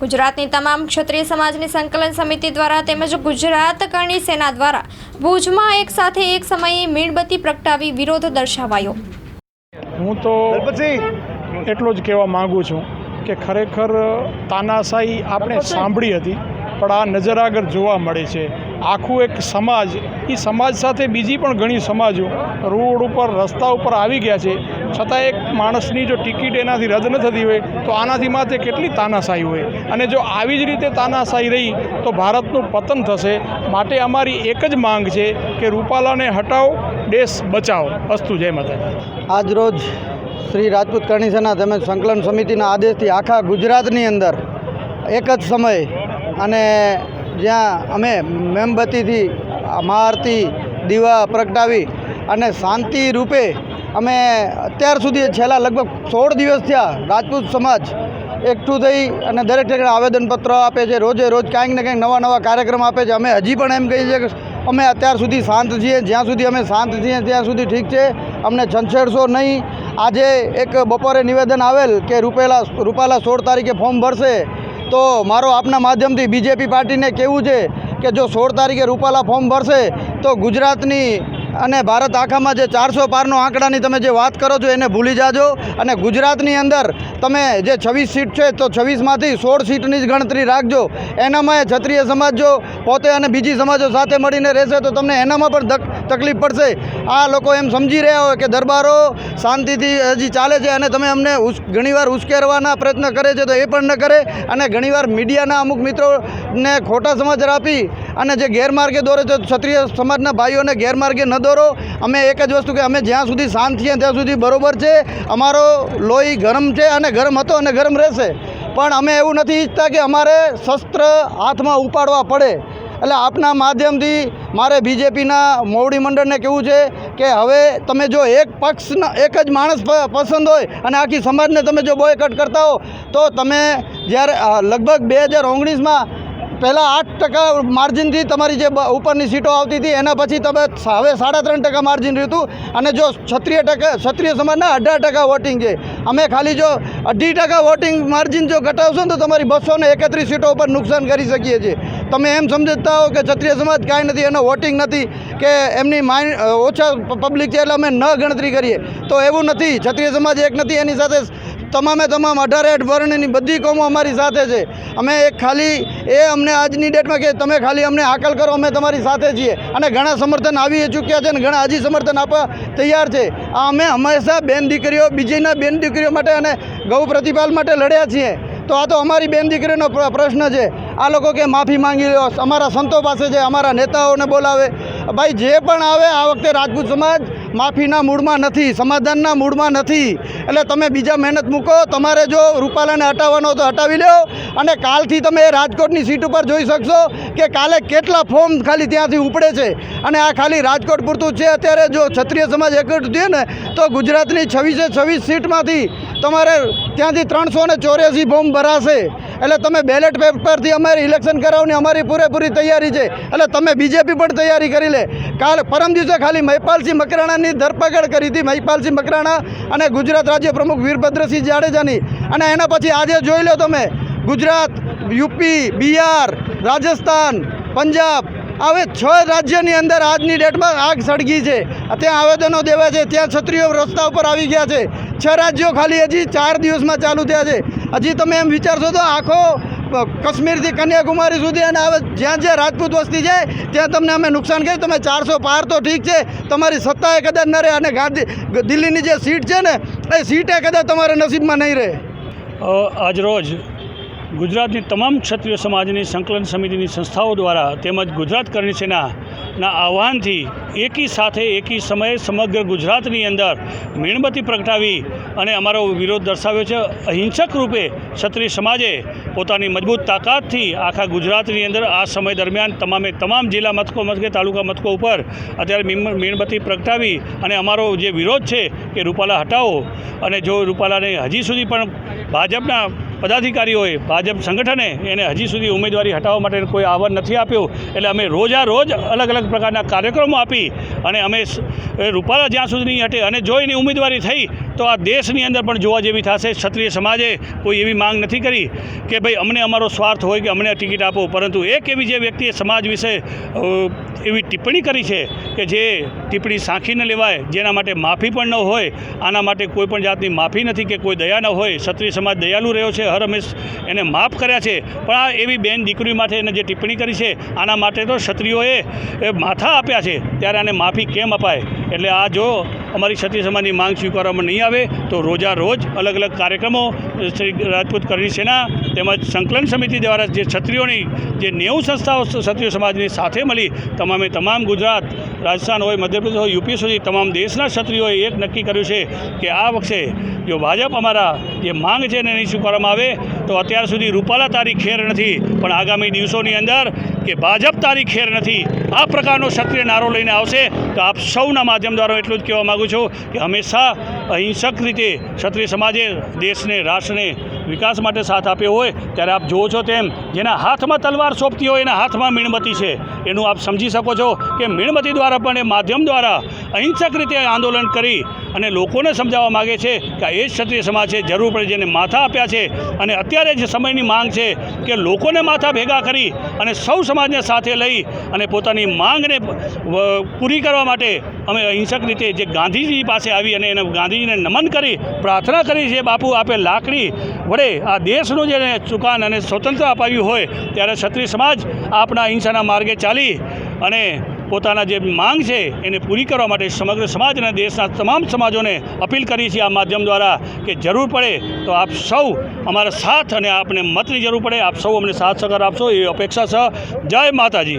ગુજરાતની તમામ ક્ષત્રિય સમાજની સંકલન સમિતિ દ્વારા તેમજ ગુજરાત કરણી સેના દ્વારા ભુજમાં એક સાથે એક સમયે મીણબત્તી પ્રગટાવી વિરોધ દર્શાવાયો. હું તો એટલું જ કહેવા માગું છું કે ખરેખર તાનાશાહી આપણે સાંભળી હતી પણ આ નજર આગળ જોવા મળે છે. આખું એક સમાજ એ સમાજ સાથે બીજી પણ ઘણી સમાજો રોડ ઉપર રસ્તા ઉપર આવી ગયા છે. છતાં એક માણસની જો ટિકિટ એનાથી રદ ન થતી હોય, તો આનાથી માથે કેટલી તાનાશાહી હોય? અને જો આવી જ રીતે તાનાશાહી રહી, તો ભારતનું પતન થશે. માટે અમારી એક જ માંગ છે કે રૂપાલાને હટાવો, દેશ બચાવો. અસ્તુ, જય માતા આજ રોજ શ્રી રાજપૂત કરણી સેના તેમજ સંકલન સમિતિના આદેશથી આખા ગુજરાતની અંદર એક જ સમયે અને જ્યાં અમે મેમબત્તીથી મહાઆરતી દીવા પ્રગટાવી અને શાંતિ રૂપે અમે અત્યાર સુધી છેલ્લા લગભગ સોળ દિવસ થયા રાજપૂત સમાજ એકઠું થઈ અને દરેક ઠેકાણે આવેદનપત્ર આપે છે, રોજે રોજ કાંઈક ને કંઈક નવા નવા કાર્યક્રમ આપે છે. અમે હજી પણ એમ કહીએ છીએ કે અમે અત્યાર સુધી શાંત છીએ, જ્યાં સુધી અમે શાંત છીએ ત્યાં સુધી ઠીક છે. અમને છંછેડશો નહીં. આજે એક બપોરે નિવેદન આવેલ કે રૂપેલા, રૂપાલા સોળ તારીખે ફોર્મ ભરશે. તો મારો આપના માધ્યમથી બીજેપી પાર્ટીને કેવું છે કે જો સોળ તારીખે રૂપાલા ફોર્મ ભરશે, તો ગુજરાતની અને ભારત આખામાં જે ચારસો પારનો આંકડાની તમે જે વાત કરો છો એને ભૂલી જાજો. અને ગુજરાતની અંદર તમે જે છવ્વીસ સીટ છે તો છવ્વીસમાંથી સોળ સીટની જ ગણતરી રાખજો. એનામાં ક્ષત્રિય સમાજ જો પોતે અને બીજી સમાજો સાથે મળીને રહેશે તો તમને એનામાં પણ તકલીફ પડશે. આ લોકો એમ સમજી રહ્યા હોય કે દરબારો શાંતિથી હજી ચાલે છે અને તમે અમને ઘણીવાર ઉશ્કેરવાના પ્રયત્ન કરે છે તો એ પણ ન કરે અને ઘણીવાર મીડિયાના અમુક મિત્રોને ખોટા સમાચાર આપી અને જે ગેરમાર્ગે દોરે છે, ક્ષત્રિય સમાજના ભાઈઓને ગેરમાર્ગે ન દોરો. અમે એક જ વસ્તુ કે અમે જ્યાં સુધી શાંત છીએ ત્યાં સુધી બરોબર છે. અમારો લોહી ગરમ છે અને ગરમ હતો અને ગરમ રહેશે. પણ અમે એવું નથી ઈચ્છતા કે અમારે શસ્ત્ર હાથમાં ઉપાડવા પડે. એટલે આપના માધ્યમથી મારે બીજેપીના મોવડી મંડળને કહેવું છે કે હવે તમે જો એક પક્ષના, એક જ માણસ પસંદ હોય અને આખી સમાજને તમે જો બોયકટ કરતા હો, તો તમે જ્યારે લગભગ બે હજાર ઓગણીસમાં પહેલાં આઠ ટકા માર્જિનથી તમારી જે ઉપરની સીટો આવતી હતી, એના પછી તમે હવે સાડા ત્રણ ટકા માર્જિન રહ્યું અને જો ક્ષત્રિય ટકા, ક્ષત્રિય સમાજના અઢાર ટકા વોટિંગ છે. અમે ખાલી જો અઢી ટકા વોટિંગ માર્જિન જો ઘટાવશો ને તો તમારી બસો એકત્રીસ સીટો ઉપર નુકસાન કરી શકીએ છીએ. તમે એમ સમજતા હો કે ક્ષત્રિય સમાજ કાંઈ નથી, એનો વોટિંગ નથી, કે એમની માઇન્ડ ઓછા પબ્લિક છે એટલે અમે ન ગણતરી કરીએ. તો એવું નથી, ક્ષત્રિય સમાજ એક નથી, એની સાથે તમામે તમામ અઢાર વર્ણની બધી કોમો અમારી સાથે છે. અમે એક ખાલી, એ અમને આજની ડેટમાં કે તમે ખાલી અમને હાકલ કરો, અમે તમારી સાથે છીએ. અને ઘણા સમર્થન આવી ચૂક્યા છે અને ઘણા હજી સમર્થન આપવા તૈયાર છે. આ અમે હંમેશા બેન દીકરીઓ, બીજીના બેન દીકરીઓ માટે અને ગૌ પ્રતિપાલ માટે લડ્યા છીએ. તો આ તો અમારી બેન દીકરીનો પ્રશ્ન છે. આ લોકો કે માફી માંગી લો. અમારા સંતો પાસે છે અમારા નેતાઓને બોલાવે. ભાઈ, જે પણ આવે, આ વખતે રાજપૂત સમાજ માફીના મૂડમાં નથી, સમાધાનના મૂડમાં નથી. એટલે તમે બીજા મહેનત મૂકો, તમારે જો રૂપાલાને હટાવવાનો તો હટાવી લો અને કાલથી તમે એ રાજકોટની સીટ ઉપર જોઈ શકશો કે કાલે કેટલા ફોર્મ ખાલી ત્યાંથી ઉપડે છે. અને આ ખાલી રાજકોટ પૂરતું છે. અત્યારે જો ક્ષત્રિય સમાજ એકઠું થયો ને, તો ગુજરાતની છવ્વીસે છવ્વીસ સીટમાંથી તમારે ત્યાંથી ત્રણસો ને ચોર્યાસી ફોર્મ ભરાશે. એટલે તમે બેલેટ પેપરથી અમારી ઇલેક્શન કરાવવાની અમારી પૂરેપૂરી તૈયારી છે. એટલે તમે બીજેપી પણ તૈયારી કરી લે. કાલ પરમ દિવસે ખાલી મહિપાલસિંહ મકરાણાની ધરપકડ કરી હતી. મહિપાલસિંહ મકરાણા અને ગુજરાત રાજ્ય પ્રમુખ વીરભદ્રસિંહ જાડેજાની. અને એના પછી આજે જોઈ લો તમે, ગુજરાત, યુપી, બિહાર, રાજસ્થાન, પંજાબ હવે છ રાજ્યની અંદર આજની ડેટમાં આગ સળગી છે. ત્યાં આવેદનો દેવા છે. ત્યાં છત્રીઓ રસ્તા ઉપર આવી ગયા છે. છ રાજ્યો ખાલી હજી ચાર દિવસમાં ચાલુ થયા છે. હજી તમે એમ વિચારશો તો આખો કશ્મીરથી કન્યાકુમારી સુધી અને હવે જ્યાં જ્યાં રાજપૂત વસ્તી છે, ત્યાં તમને અમે નુકસાન કર્યું. તમે ચારસો પાર તો ઠીક છે, તમારી સત્તાએ કદાચ ન રહે અને ગાંધી દિલ્હીની જે સીટ છે ને, એ સીટે કદાચ તમારા નસીબમાં નહીં રહે. આજરોજ ગુજરાતની તમામ ક્ષત્રિય સમાજની સંકલન સમિતિની સંસ્થાઓ દ્વારા તેમજ ગુજરાત કરણી સેનાના આહવાનથી એકી સાથે એકી સમયે સમગ્ર ગુજરાતની અંદર મીણબત્તી પ્રગટાવી અને અમારો વિરોધ દર્શાવ્યો છે. અહિંસક રૂપે ક્ષત્રિય સમાજે પોતાની મજબૂત તાકાતથી આખા ગુજરાતની અંદર આ સમય દરમિયાન તમામે તમામ જિલ્લા મથકો, મથકે, તાલુકા મથકો ઉપર અત્યારે મીણ- મીણબત્તી પ્રગટાવી અને અમારો જે વિરોધ છે કે રૂપાલા હટાવો. અને જો રૂપાલાને હજી સુધી પણ ભાજપના પદાધિકારીઓએ ભાજપ સંગઠને એને હજી સુધી ઉમેદવારી હટાવવા માટે કોઈ આવન નથી આપ્યું. એટલે અમે રોજા રોજ અલગ અલગ પ્રકારના કાર્યક્રમો આપી અને અમે રૂપાલા જ્યાં સુધી નહીં હટે અને જો એની ઉમેદવારી થઈ, તો આ દેશની અંદર પણ જોવા જેવી થશે. ક્ષત્રિય સમાજે કોઈ એવી માંગ નથી કરી કે ભાઈ અમને અમારો સ્વાર્થ હોય કે અમને ટિકિટ આપો. પરંતુ એક એવી જે વ્યક્તિએ સમાજ વિશે એવી ટિપ્પણી કરી છે કે જે ટિપ્પણી સાંખી ન લેવાય, જેના માટે માફી પણ ન હોય, આના માટે કોઈ પણ જાતની માફી નથી કે કોઈ દયા ન હોય. ક્ષત્રિય સમાજ દયાલુ રહ્યો છે, હર હંમેશ એને માફ કર્યા છે. પણ આ એવી બેન દીકરી માટે એને જે ટિપ્પણી કરી છે, આના માટે તો ક્ષત્રિયોએ એ માથા આપ્યા છે. ત્યારે આને માફી કેમ અપાય? એટલે આ જો અમારી ક્ષત્રિય સમાજની માંગ સ્વીકારવામાં નહીં આવે તો રોજા રોજ અલગ અલગ કાર્યક્રમો શ્રી રાજપૂત કરણી સેના તેમજ સંકલન સમિતિ દ્વારા જે ક્ષત્રિયોની જે નેવું સંસ્થાઓ ક્ષત્રિય સમાજની સાથે મળી, તમામે તમામ ગુજરાત, રાજસ્થાન હોય, મધ્યપ્રદેશ હોય, યુપી સુધી તમામ દેશના ક્ષત્રિયોએ એક નક્કી કર્યું છે કે આ વખતે જો ભાજપ અમારા જે માંગ છે એને નહીં સ્વીકારવામાં આવે, તો અત્યાર સુધી રૂપાલા તારી ખેર નથી. પણ આગામી દિવસોની અંદર કે ભાજપ તારી ખેર નથી. આ પ્રકારનો ક્ષત્રિય નારો લઈને આવશે તો આપ સૌના માધ્યમ દ્વારા એટલું જ કહેવા માગું છું કે હંમેશા અહિંસક રીતે ક્ષત્રિય સમાજે દેશને, રાષ્ટ્રને વિકાસ માટે સાથ આપ્યો હોય, ત્યારે આપ જુઓ છો તેમ જેના હાથમાં તલવાર સોંપતી હોય, એના હાથમાં મીણબત્તી છે. એનું આપ સમજી શકો છો કે મીણબત્તી દ્વારા પણ એ માધ્યમ દ્વારા અહિંસક રીતે આંદોલન કરી અને લોકોને સમજાવવા માગે છે કે આ એ જ ક્ષત્રિય સમાજ છે, જરૂર પડે જેને માથા આપ્યા છે. અને અત્યારે જે સમયની માંગ છે કે લોકોને માથા ભેગા કરી અને સૌ સમાજને સાથે લઈ અને પોતાની માંગને પૂરી કરવા માટે અમે અહિંસક રીતે જે ગાંધીજી પાસે આવી અને એને ગાંધીજીને નમન કરી, પ્રાર્થના કરી છે, બાપુ, આપે લાકડી વડે આ દેશનું જેને ચુકાન અને સ્વતંત્ર અપાવ્યું હોય, ત્યારે ક્ષત્રિય સમાજ આપણા અહિંસાના માર્ગે ચાલી અને પોતાના જે માંગ છે એને પૂરી કરવા માટે સમગ્ર સમાજ અને દેશના તમામ સમાજોને અપીલ કરી છે આ માધ્યમ દ્વારા કે જરૂર પડે તો આપ સૌ અમારા સાથ અને આપને મતની જરૂર પડે. આપ સૌ અમને સાથ સહકાર આપશો. એ અપેક્ષા છે. જય માતાજી.